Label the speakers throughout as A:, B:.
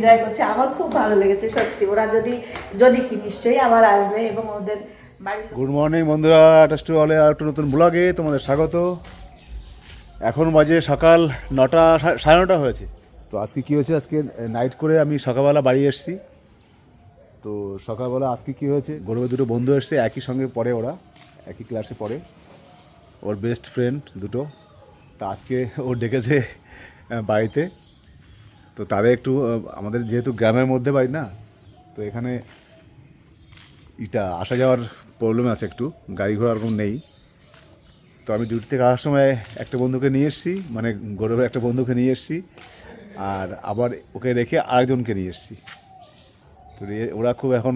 A: Enjoy করছে, আমার খুব ভালো লেগেছে সত্যি। ওরা যদি যদি কি, নিশ্চয়ই আবার আসবে এবং ওদের বাড়ির
B: গুড মর্নিং বন্ধুরা আটাস্টু হলে আর একটা নতুন ব্লগে তোমাদের স্বাগত। এখন বাজে সকাল নটা সাড়ে নটা হয়েছে। তো আজকে কী হয়েছে? আজকে নাইট করে আমি সকালবেলা বাড়ি এসেছি। তো সকালবেলা আজকে কী হয়েছে? গৌরবের দুটো বন্ধু এসছে, একই সঙ্গে পড়ে ওরা, একই ক্লাসে পড়ে। ওর বেস্ট ফ্রেন্ড দুটো। তা আজকে ও ডেকেছে বাড়িতে। তো তাদের একটু আমাদের যেহেতু গ্রামের মধ্যে বাড়ি না, তো এখানে ইটা আসা যাওয়ার প্রবলেম আছে একটু, গাড়ি ঘোড়া ওরকম নেই। তো আমি ডিউটি থেকে আসার সময় একটা বন্ধুকে নিয়ে এসেছি মানে গৌরবের একটা বন্ধুকে নিয়ে এসেছি, আর আবার ওকে রেখে আরেকজনকে নিয়ে এসেছি। তো ওরা খুব এখন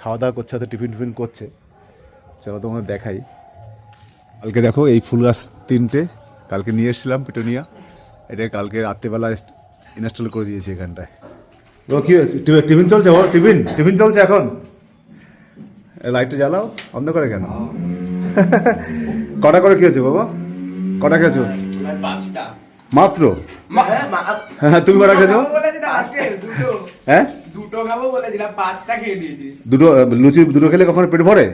B: খাওয়া দাওয়া করছে, হয়তো টিফিন টিফিন করছে। চলো তোমাদের দেখাই। কালকে দেখো এই ফুল গাছ তিনটে, কালকে নিয়ে এসেছিলাম পিটুনিয়া। এটা কালকে রাত্রেবেলা ইনস্টল করে দিয়েছি এখানটায়। ও কি টিফিন চলছে? ও টিফিন টিফিন চলছে এখন? লাইটটা জ্বালাও অন্ধকারে কেন? কটা করে খেয়েছো বাবা? কটা খেয়েছো? মাত্র?
C: হ্যাঁ,
B: তুমি কটা খেয়েছো? হ্যাঁ?
C: দুটো খাব বলেছিলাম পাঁচটা খেয়ে দিয়েছিস
B: দুটো লুচি দুটো খেলে কখনো পেট ভরে?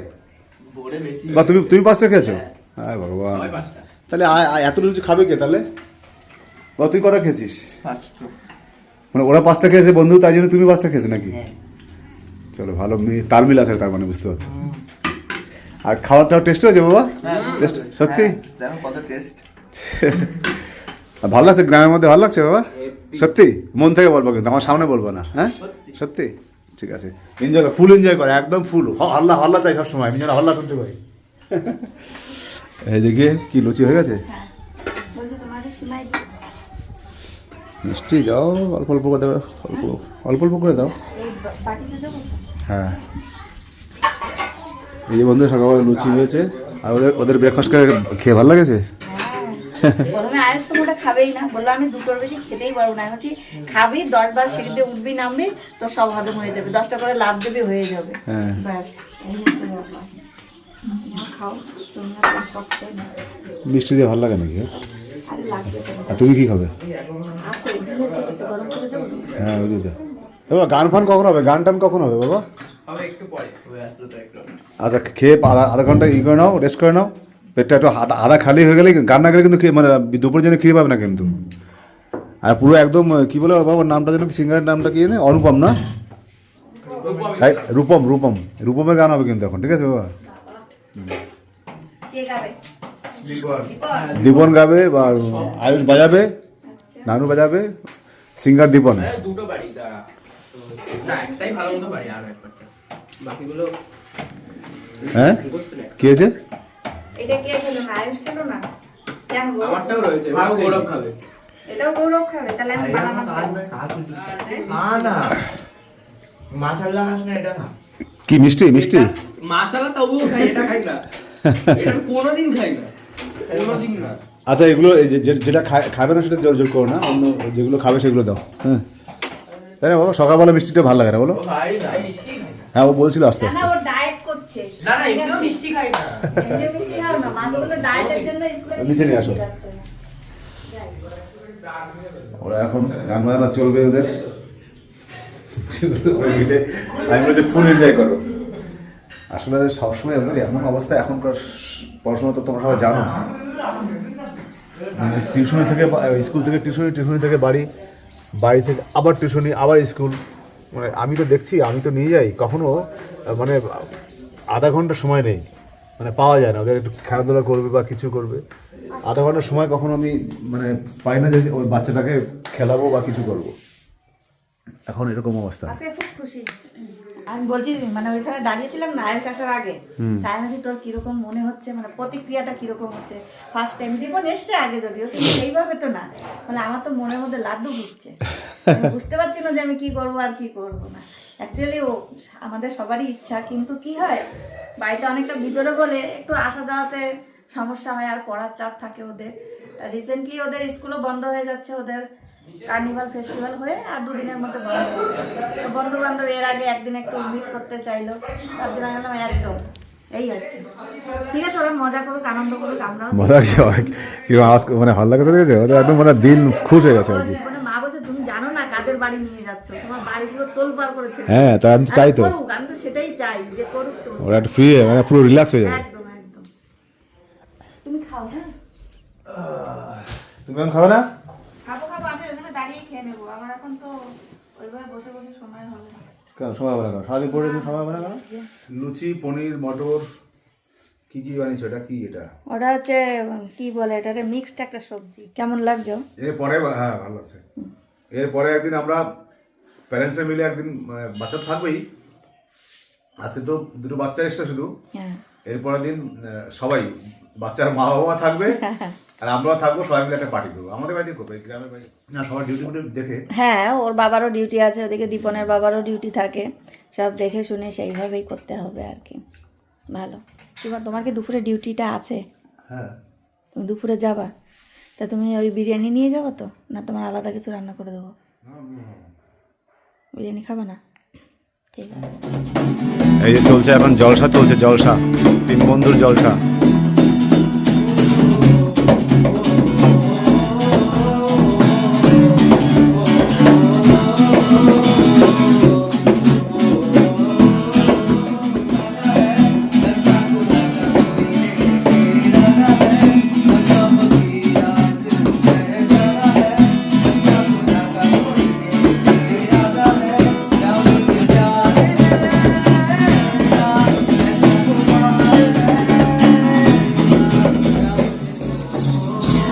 B: বা তুমি তুমি পাঁচটা খেয়েছো? হ্যাঁ। ভগবান। তাহলে এত লুচি খাবে কে তাহলে? বা তুই কটা খেয়েছিস? মানে ওরা পাঁচটা খেয়েছে বন্ধু তাই জন্য তুমি পাঁচটা খেয়েছো নাকি? চলো ভালো মি- তালমিল আছে তার মানে বুঝতে পারছ। আর খাবারটাও টেস্ট হয়েছে বাবা? টেস্ট সত্যি?
D: কত টেস্ট
B: আর ভালো লাগছে গ্রামের মধ্যে ভালো লাগছে বাবা? সত্যি? মন থেকে বলব কিন্তু আমার সামনে বলব না হ্যাঁ? সত্যি। ঠিক আছে। এনজয় কর ফুল এনজয় করে একদম ফুল হল্লা হল্লা চাই সবসময় আমি যেন হল্লা শুনতে পাই। এইদিকে কি লুচি হয়ে গেছে
A: বলছে তোমার সিমাই দিই।
B: মিষ্টি দাও অল্প অল্প করে দাও অল্প অল্প অল্প করে দাও? হ্যাঁ। এই যে বন্ধু সকালবেলা লুচি হয়েছে। আর ওদের ওদের ব্রেকফাস্ট করে খেয়ে ভালো লাগেছে?
A: হ্যাঁ প্রথমে আয়ুষ তো মোটা খাবেই না। বলল আমি দুটোর বেশি খেতেই পারব না। খাবি দশ বার সিঁড়িতে উঠবি নামবি তো সব হজম হয়ে যাবে। দশটা করে লাভ দেবে হয়ে যাবে।
B: হ্যাঁ।
A: ব্যাস এই হচ্ছে
B: মিষ্টি দিয়ে ভালো লাগে নাকি?
A: আর
B: তুমি কি খাবে? হ্যাঁ ওই দিদা বাবা গান ফান কখন হবে? গান টান কখন হবে বাবা? আচ্ছা খেয়ে আধা আধা ঘণ্টা ই করে নাও রেস্ট করে নাও। পেটটা একটু আধা আধা খালি হয়ে গেলে গান না গেলে কিন্তু মানে দুপুর জন্য খেয়ে পাবে না কিন্তু। আর পুরো একদম কি বলে বাবার নামটা যেন সিঙ্গারের নামটা কি জানে? অনুপম না? রূপম। রূপম রূপমের গান হবে কিন্তু এখন ঠিক আছে বাবা?
A: কে
B: দীপন গাবে বা আয়ুষ বাজাবে। নানু বাজাবে সিঙ্গার দীপন।
C: হ্যাঁ, দুটো বাড়ি না একটাই ভালো মতো বাড়ি আর একবারটা। বাকিগুলো
B: হ্যাঁ? কি হয়েছে?
A: এটা কে খেলো না? আয়ুষ খেলো না কেন
C: আমারটাও রয়েছে গৌরব খাবে।
A: এটাও গৌরব খাবে তাহলে আমি বানানো
D: না না। হাস না এটা না।
B: কি মিষ্টি মিষ্টি?
C: মাসালা তবুও খাই এটা খাই না। এটা কোনোদিন খাই না। কোনোদিন না।
B: আচ্ছা এগুলো এই যে- যে- যেটা খায়- খাবে না সেটা জোর জোর করো না অন্য যেগুলো খাবে সেগুলো দাও হ্যাঁ। তাই না বাবা? সকালবেলা মিষ্টিটা ভালো লাগে না বলো।
C: ও ভাই না মিষ্টি খাই না
B: হ্যাঁ ও বলছিল আস্তে আস্তে
A: না ও ডায়েট করছে।
C: না না এমনিও মিষ্টি খাই না।
A: এমনি মিষ্টি খাও না মা বলল ডায়েটের জন্য স্কুলে
B: নিচে নিয়ে আসো। ওরা এখন গান বাজনা চলবে ওদের। ওই মিলে আমি ফুল এনজয় করো। আসলে সবসময় ওদের এমন অবস্থা এখনকার পড়াশোনা তো তোমরা সবাই জানো। মানে টিউশনি থেকে স্কুল থেকে টিউশনি টিউশনি থেকে বাড়ি বাড়ি থেকে আবার টিউশনি, আবার স্কুল। মানে আমি তো দেখছি, আমি তো নিয়ে যাই, কখনো মানে আধা ঘণ্টা সময় নেই। মানে পাওয়া যায় না, ওদের একটু খেলাধুলা করবে বা কিছু করবে। আধা ঘণ্টার সময় কখনো আমি মানে পাই না যে ওই বাচ্চাটাকে খেলাবো বা কিছু করব। এখন এরকম অবস্থা।
A: খুব খুশি। আমি বলছি মানে ওইখানে দাঁড়িয়েছিলাম না আয়ুষ আসার আগে। তাই বলছি তোর কীরকম মনে হচ্ছে? মানে প্রতিক্রিয়াটা কীরকম হচ্ছে? ফার্স্ট টাইম জীবন এসছে আগে যদিও কিন্তু সেইভাবে তো না। মানে আমার তো মনের মধ্যে লাড্ডু ঘুরছে। বুঝতে পারছি না যে আমি কি করব আর কি করব না। অ্যাকচুয়ালি ও আমাদের সবারই ইচ্ছা কিন্তু কি হয় বাড়িতে অনেকটা ভিতরে বলে একটু আসা যাওয়াতে সমস্যা হয় আর পড়ার চাপ থাকে ওদের। রিসেন্টলি ওদের স্কুলও বন্ধ হয়ে যাচ্ছে ওদের। কার্নিভাল ফেস্টিভ্যাল হয়ে আর দুদিনের মধ্যে বন্ধ। তো বন্ধু বান্ধব এর আগে একদিন একটু মিট করতে চাইলো। তার জন্য আমি বললাম একদম। এই আর কি। ঠিক আছে ওরা মজা করুক আনন্দ করুক আমরাও
B: মজা লাগছে কীরকম আওয়াজ মানে ওদের একদম মানে দিল খুশ হয়ে গেছে আর কি।
A: মা বলছে তুমি জানো না কাদের বাড়ি নিয়ে যাচ্ছ? তোমার বাড়িগুলো করেছে
B: হ্যাঁ তা আমি চাই তো।
A: আমি তো সেটাই চাই যে করুক তো
B: ওরা একটু ফ্রি মানে পুরো রিল্যাক্স হয়ে যাবে।
A: একদম একদম। তুমি খাও হ্যাঁ?
B: তুমি না
A: খাব খাব আমি ওখানে দাঁড়িয়ে খেয়ে নেব আমার এখন তো ওইভাবে বসে বসে সময় হবে না
B: কেন সময় হবে না? কেন সারাদিন পরে সময় হবে না? কেন লুচি পনির মটর কি কি বানিয়েছো? এটা কি এটা?
A: ওটা হচ্ছে কি বলে এটা মিক্সড একটা সবজি। কেমন লাগছে?
B: এরপরে হ্যাঁ ভালো আছে। এরপরে একদিন আমরা প্যারেন্টসরা মিলে একদিন মানে বাচ্চা থাকবেই। আজকে তো দুটো বাচ্চা এসছে শুধু।
A: হ্যাঁ।
B: এরপরের দিন সবাই বাচ্চার মা বাবা থাকবে আর আমরাও থাকব সবাই মিলে একটা পার্টি করব। আমাদের বাড়িতে করব গ্রামের বাড়ি না সবার ডিউটি ফুটি দেখে।
A: হ্যাঁ ওর বাবারও ডিউটি আছে ওদিকে দীপনের বাবারও ডিউটি থাকে। সব দেখে শুনে সেইভাবেই করতে হবে আর কি। ভালো। তোমার তোমার কি দুপুরে ডিউটিটা আছে?
B: হ্যাঁ।
A: তুমি দুপুরে যাবা? তা তুমি ওই বিরিয়ানি নিয়ে যাব তো? না তোমার আলাদা কিছু রান্না করে দেবো? বিরিয়ানি খাবে না? ঠিক আছে।
B: এই যে চলছে এখন জলসা চলছে জলসা। তিন বন্ধুর জলসা।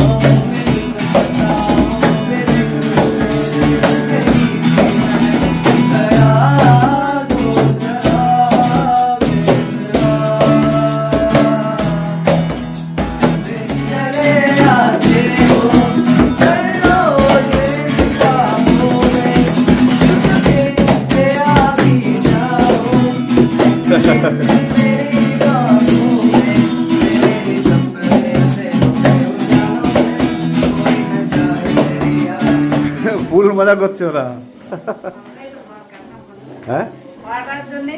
C: love.
B: ফুল মজা করছে ওরা। হ্যাঁ?
A: করার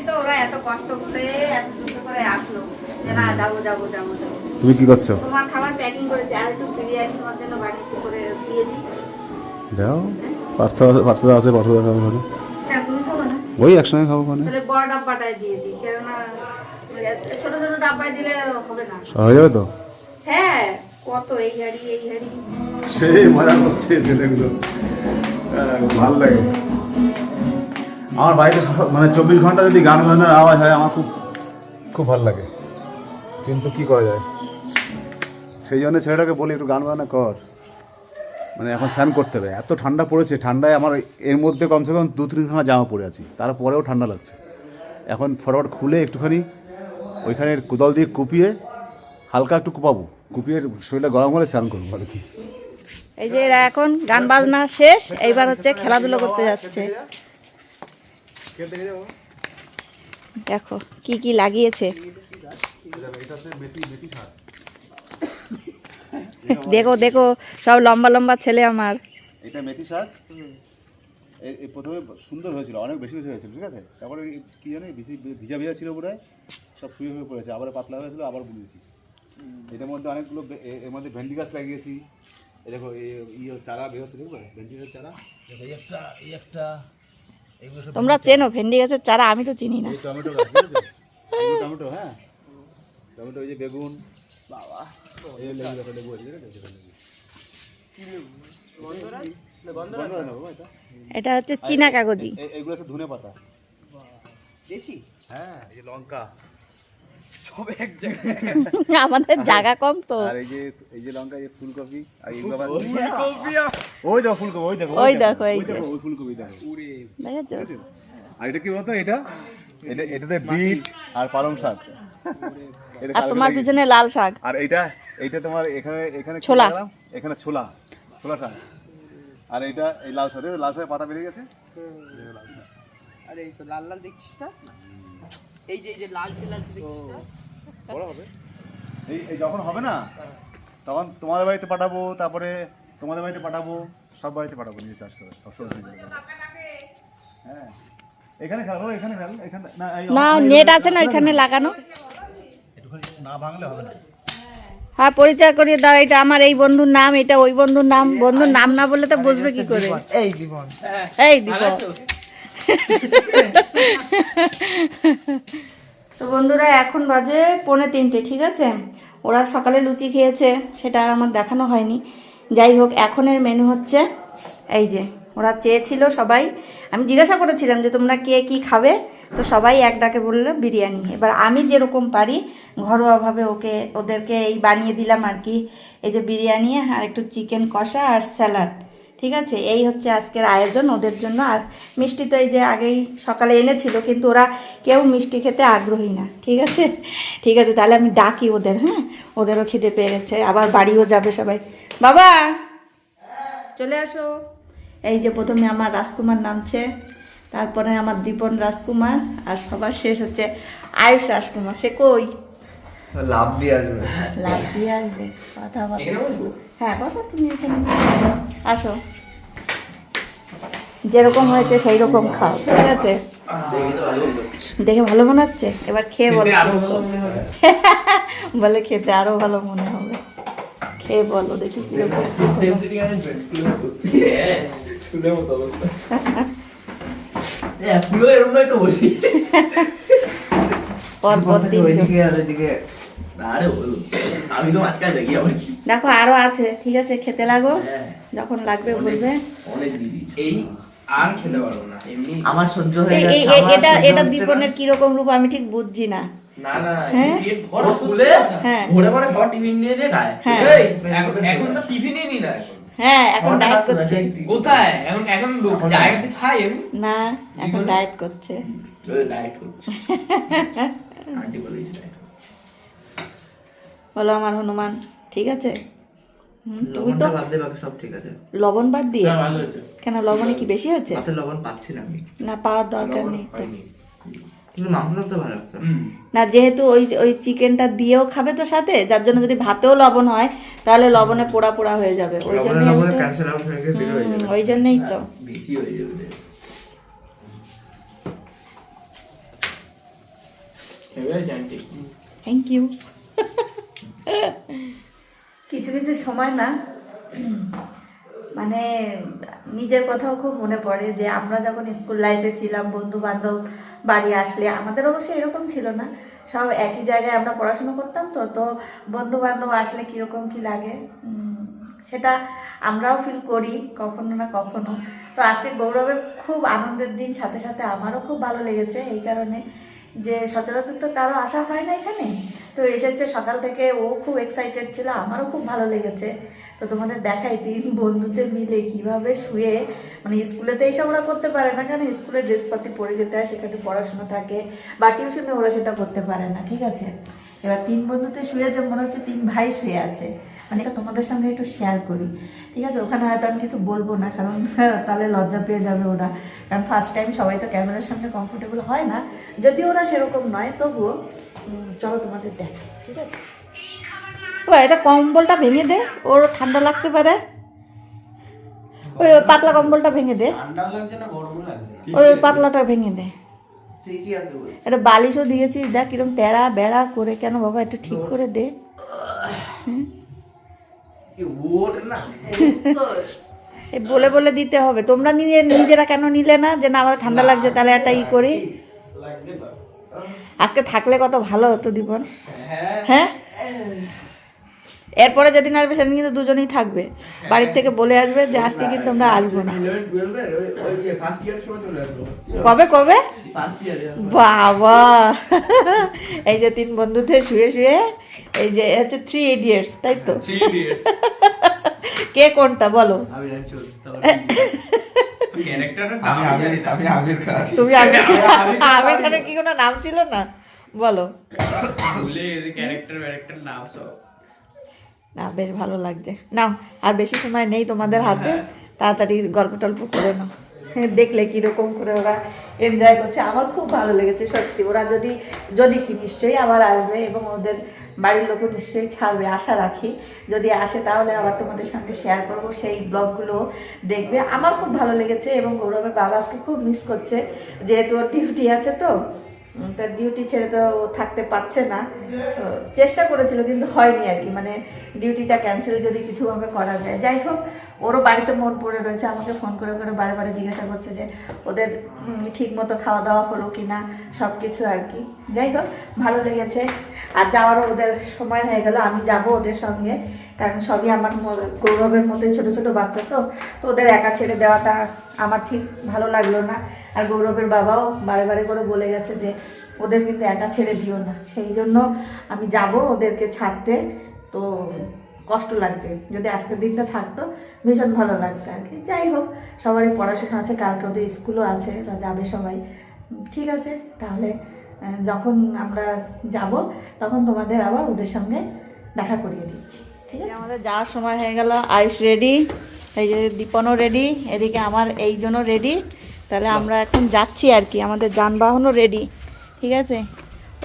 A: তো ওরা এত কষ্ট করে এত করে আসলো। যে না যাব যাব যাব যাব।
B: তুমি কি করছ?
A: তোমার খাবার প্যাকিং করেছি। আর বিরিয়ানি তোমার জন্য বানিয়েছি করে দিয়ে দিই।
B: দাও। পার্থ পার্থ আছে পার্থ খাব ওখানে ওই একসঙ্গে খাব ওখানে
A: তাহলে বড় ডাব্বাটায় দিয়ে কেননা ওই ছোট ছোট ডাব্বায় দিলে না।
B: হয়ে যাবে তো?
A: হ্যাঁ কত এই হাড়ি এই হাড়ি।
B: সেই মজা করছে ছেলেগুলো। ভালো লাগে। আমার বাড়িতে মানে চব্বিশ ঘণ্টা যদি গান বাজনার আওয়াজ হয় আমার খুব খুব ভালো লাগে। কিন্তু কি করা যায়? সেই জন্য ছেলেটাকে বলি একটু গান বাজনা কর। মানে এখন স্নান করতে হবে। এত ঠান্ডা পড়েছে ঠান্ডায় আমার এর মধ্যে কমসে কম দু তিন তিনখানা জামা পরে আছি। তারপরেও ঠান্ডা লাগছে। এখন ফটাফট খুলে একটুখানি ওইখানে কোদাল দিয়ে কুপিয়ে হালকা একটু কুপাবো। কুপিয়ে শরীরটা গরম হলে স্নান করব আর কি।
A: এই যে এরা এখন গান বাজনা শেষ, এইবার হচ্ছে খেলাধুলো করতে যাচ্ছে। দেখো, কি কি লাগিয়েছে। দেখো দেখো, সব লম্বা লম্বা ছেলে আমার।
B: এটা মেথি শাক? প্রথমে সুন্দর হয়েছিল, অনেক বেশি বেশি হয়েছিল, ঠিক আছে? তারপরে কি জানি, বেশি ভিজা ভিজা ছিল বোধ সব শুয়ে হয়ে পড়েছে, আবার পাতলা হয়েছিল, আবার বুঝেছি এটার মধ্যে অনেকগুলো এর মধ্যে ভেন্ডি গাছ লাগিয়েছি দেখো এই ইয়ে চারা বেরোচ্ছে দেখবে ভেন্ডি গাছের চারা। দেখো একটা এই একটা
A: তোমরা চেনো ভেন্ডি গাছের চারা আমি তো চিনি না।
B: টমেটো এগুলো টমেটো হ্যাঁ? টমেটো এই যে বেগুন। বাবা। এই লেবু দেখো লেবু এটা।
A: এটা হচ্ছে চীনা কাগজি।
B: হচ্ছে ধনে পাতা দেশি? হ্যাঁ এই লঙ্কা।
C: সব এক জায়গায়।
A: আমাদের জায়গা কম তো।
B: আর এই যে এই যে লঙ্কা এই যে ফুলকপি আর এই বাবা
C: ফুলকপি
B: ওই দেখো ফুলকপি ওই দেখো
A: ওই দেখো, এই
B: ওই দেখো ওই ফুলকপি দেখো।
A: দেখেছ?
B: আছে? আর এটা কি বলতো এটা? এটা এটাতে বিট আর পালং শাক। এটা
A: আর তোমার পিছনে লাল শাক।
B: আর এইটা এইটা তোমার এখানে এখানে
A: ছোলা।
B: এখানে ছোলা। ছোলা শাক। আর এইটা এই লাল শাক। লাল শাকের পাতা বেরিয়ে গেছে?
C: আরে এই তো লাল লাল দেখছিস না? এই যে এই যে লালচে লালচে দেখছিস না?
B: বড় হবে? এই এই যখন হবে না তখন তোমাদের বাড়িতে পাঠাবো তারপরে তোমাদের বাড়িতে পাঠাবো সব বাড়িতে পাঠাবো নিজে চাষ করে নিজে করে। হ্যাঁ। এখানে খেলো এখানে খেল এখানে না
A: না নেট আছে না ওইখানে লাগানো।
B: না ভাঙলে হবে না।
A: হ্যাঁ পরিচয় করিয়ে দাও এটা আমার এই বন্ধুর নাম এটা ওই বন্ধুর নাম বন্ধুর নাম না বললে তো বুঝবে কি করে।
D: এই জীবন।
A: এই দীপক তো বন্ধুরা, এখন বাজে পৌনে তিনটে, ঠিক আছে? ওরা সকালে লুচি খেয়েছে, সেটা আর আমার দেখানো হয়নি। যাই হোক, এখনের মেনু হচ্ছে, এই যে, ওরা চেয়েছিল সবাই। আমি জিজ্ঞাসা করেছিলাম যে তোমরা কে কি খাবে, তো সবাই এক ডাকে বলল বিরিয়ানি। এবার আমি যেরকম পারি, ঘরোয়াভাবে ওকে, ওদেরকে এই বানিয়ে দিলাম আর কি। এই যে বিরিয়ানি, আর একটু চিকেন কষা আর স্যালাড ঠিক আছে? এই হচ্ছে আজকের আয়োজন ওদের জন্য। আর মিষ্টি তো এই যে আগেই সকালে এনেছিল, কিন্তু ওরা কেউ মিষ্টি খেতে আগ্রহী না, ঠিক আছে? ঠিক আছে, তাহলে আমি ডাকি ওদের হ্যাঁ? ওদেরও খিদে পেয়ে গেছে, আবার বাড়িও যাবে সবাই। বাবা! চলে আসো। এই যে প্রথমে আমার রাজকুমার নামছে, তারপরে আমার দীপন রাজকুমার, আর সবার শেষ হচ্ছে আয়ুষ রাজকুমার। সে কই?
D: লাভ দিয়ে আসবে।
A: লাভ দিয়ে আসবে কথা বলো। হ্যাঁ বসো তুমি এখানে। আসো। যেরকম হয়েছে সেই রকম খাও ঠিক আছে? দেখে ভালো মনে হচ্ছে? এবার খেয়ে বলো।
C: খেতে আরও ভালো মনে হবে।
A: বলে খেতে আরও ভালো মনে হবে। খেয়ে বলো দেখি কীরকম
C: Sensitive arrangement,
D: আর
C: আমি তো মাঝখানে দেখি আবার
A: দেখো আরও আছে ঠিক আছে খেতে লাগো।
C: হ্যাঁ।
A: যখন লাগবে বলবে।
C: অনেক দিদি। এই আর খেতে পারব না এমনি
D: আমার সহ্য হয়ে
A: এটা এটা দীপনের। কীরকম রূপ আমি ঠিক বুঝছি না।
C: না না? পেট স্কুলে। ভোরে ভরে টিফিন নিয়ে দিয়ে খায়। এই, এখন এখন তো টিফিনই নি না
A: হ্যাঁ এখন ডায়েট করছে।
C: কোথায়? এখন এখন খায়
A: না এখন ডায়েট করছে।
C: ডায়েট করছে। আন্টি বলেছে করছে।
A: বলো আমার হনুমান ঠিক আছে? হুম, তুমি তো
D: সব ঠিক আছে।
A: লবণ বাদ দিয়ে? কেন লবণে কি বেশি হচ্ছে
D: লবণ পাচ্ছি না আমি।
A: না পাওয়ার দরকার নেই। না যেহেতু ওই ওই চিকেনটা দিয়েও খাবে তো সাথে যার জন্য যদি ভাতেও লবণ হয় তাহলে লবণে পোড়া পোড়া হয়ে যাবে। ওই হুম, ওই জন্যই তো।
C: হয়ে?
A: থ্যাংক ইউ কিছু কিছু সময় না মানে নিজের কথাও খুব মনে পড়ে যে আমরা যখন স্কুল লাইফে ছিলাম বন্ধু বান্ধব বাড়ি আসলে আমাদের অবশ্যই এরকম ছিল না। সব একই জায়গায় আমরা পড়াশোনা করতাম তো তো বন্ধু বান্ধব আসলে কীরকম কী লাগে সেটা আমরাও ফিল করি কখনো না কখনো। তো আজকে গৌরবের খুব আনন্দের দিন, সাথে সাথে আমারও খুব ভালো লেগেছে এই কারণে। যে সচরাচর তো কারও আসা হয় না এখানে। তো এসেছে সকাল থেকে ও খুব এক্সাইটেড ছিল, আমারও খুব ভালো লেগেছে। তো তোমাদের দেখাই তিন বন্ধুতে মিলে কীভাবে শুয়ে মানে স্কুলেতে এইসব ওরা করতে পারে না কারণ স্কুলে ড্রেসপাতি পরে যেতে হয়, সেখানে পড়াশোনা থাকে, বা টিউশনে ওরা সেটা করতে পারে না, ঠিক আছে? এবার তিন বন্ধুতে শুয়ে যে মনে হচ্ছে তিন ভাই শুয়ে আছে। মানে এটা তোমাদের সঙ্গে একটু শেয়ার করি। ঠিক আছে? ওখানে হয়তো আমি কিছু বলব না কারণ তাহলে লজ্জা পেয়ে যাবে ওরা। কারণ ফার্স্ট টাইম সবাই তো ক্যামেরার সামনে কমফোর্টেবল হয় না। যদি ওরা সেরকম নয় তবুও চলো তোমাদের দেখাই ঠিক আছে? ও এটা কম্বলটা ভেঙে দে ওর ঠান্ডা লাগতে পারে। ওই পাতলা কম্বলটা ভেঙে দে। ওই পাতলাটা ভেঙে দে। একটা বালিশও দিয়েছি দেখ কিরম তেড়া বেড়া করে। কেন বাবা একটু ঠিক করে দে। এ বলে বলে দিতে হবে। তোমরা নিজে নিজেরা কেন নিলে না? যে না আমার ঠান্ডা লাগছে তাহলে একটা ই করি। আজকে থাকলে কত ভালো হতো দীপন? হ্যাঁ? এরপরে যেদিন আসবে সেদিন কিন্তু দুজনেই থাকবে। বাড়ির থেকে বলে আসবে যে আজকে কিন্তু আমরা আসব না। কবে কবে? বাবা! এই যে তিন বন্ধুতে শুয়ে শুয়ে এই যে হচ্ছে থ্রি ইডিয়টস তাই তো? কে কোনটা বলো?
C: আমি রাঞ্চুর ক্যারেক্টারটা
D: আমি আমি আমি আমির খান।
A: তুমি আমি এখানে কি কোনো নাম ছিল না? বলো।
C: ক্যারেক্টার ক্যারেক্টার নাম সব।
A: না বেশ ভালো লাগছে। নাও আর বেশি সময় নেই তোমাদের হাতে। তাড়াতাড়ি গল্প টল্প করে নাও। দেখলে কীরকম করে ওরা এনজয় করছে। আমার খুব ভালো লেগেছে সত্যি। ওরা যদি যদি কি নিশ্চয়ই আবার আসবে এবং ওদের বাড়ির লোকও নিশ্চয়ই ছাড়বে আশা রাখি। যদি আসে তাহলে আবার তোমাদের সঙ্গে শেয়ার করব। সেই ব্লগগুলো দেখবে। আমার খুব ভালো লেগেছে এবং গৌরবের বাবা আজকে খুব মিস করছে। যেহেতু ওর ডিউটি আছে তো তার ডিউটি ছেড়ে তো থাকতে পারছে না। চেষ্টা করেছিল, কিন্তু হয়নি আর কি। মানে ডিউটিটা ক্যান্সেল যদি কিছুভাবে করা যায়। যাই হোক, ওরও বাড়িতে মন পড়ে রয়েছে। আমাকে ফোন করে করে বারে বারে জিজ্ঞাসা করছে যে, ওদের ঠিক মতো খাওয়া দাওয়া হলো কি না? সব কিছু আর কি। যাই হোক, ভালো লেগেছে। আর যাওয়ারও ওদের সময় হয়ে গেল। আমি যাব ওদের সঙ্গে। কারণ সবই আমার গৌরবের মতোই ছোট ছোট বাচ্চা তো তো ওদের একা ছেড়ে দেওয়াটা আমার ঠিক ভালো লাগল না। আর গৌরবের বাবাও বারে বারে করে বলে গেছে যে, ওদের কিন্তু একা ছেড়ে দিও না। সেই জন্য আমি যাব ওদেরকে ছাড়তে। তো কষ্ট লাগছে। যদি আজকের দিনটা থাকতো, ভীষণ ভালো লাগতো আর কি। যাই হোক, সবারই পড়াশোনা আছে, কালকে ওদের স্কুলও আছে, ওরা যাবে সবাই। ঠিক আছে, তাহলে যখন আমরা যাব, তখন তোমাদের আবার ওদের সঙ্গে দেখা করিয়ে দিচ্ছি। আমাদের যাওয়ার সময় হয়ে গেল আয়ুষ রেডি এই যে দীপনও রেডি এদিকে আমার এই জন্য রেডি তাহলে আমরা এখন যাচ্ছি আর কি আমাদের যানবাহনও রেডি ঠিক আছে?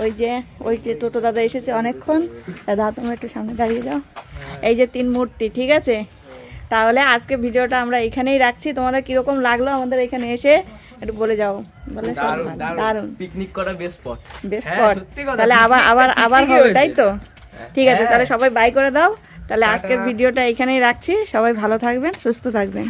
A: ওই যে ওই যে টোটো দাদা এসেছে অনেকক্ষণ দাদা তুমি একটু সামনে দাঁড়িয়ে যাও। এই যে তিন মূর্তি ঠিক আছে? তাহলে আজকে ভিডিওটা আমরা এখানেই রাখছি তোমাদের কীরকম লাগল আমাদের এখানে এসে একটু বলে যাও বলে দারুণ
C: পিকনিক করা বেস্ট স্পট হ্যাঁ,
A: তাহলে আবার আবার আবার হবে তাই তো? ঠিক আছে
C: হ্যাঁ।
A: তাহলে সবাই বাই করে দাও। তাহলে আজকের ভিডিওটা এখানেই রাখছি। সবাই ভালো থাকবেন সুস্থ থাকবেন।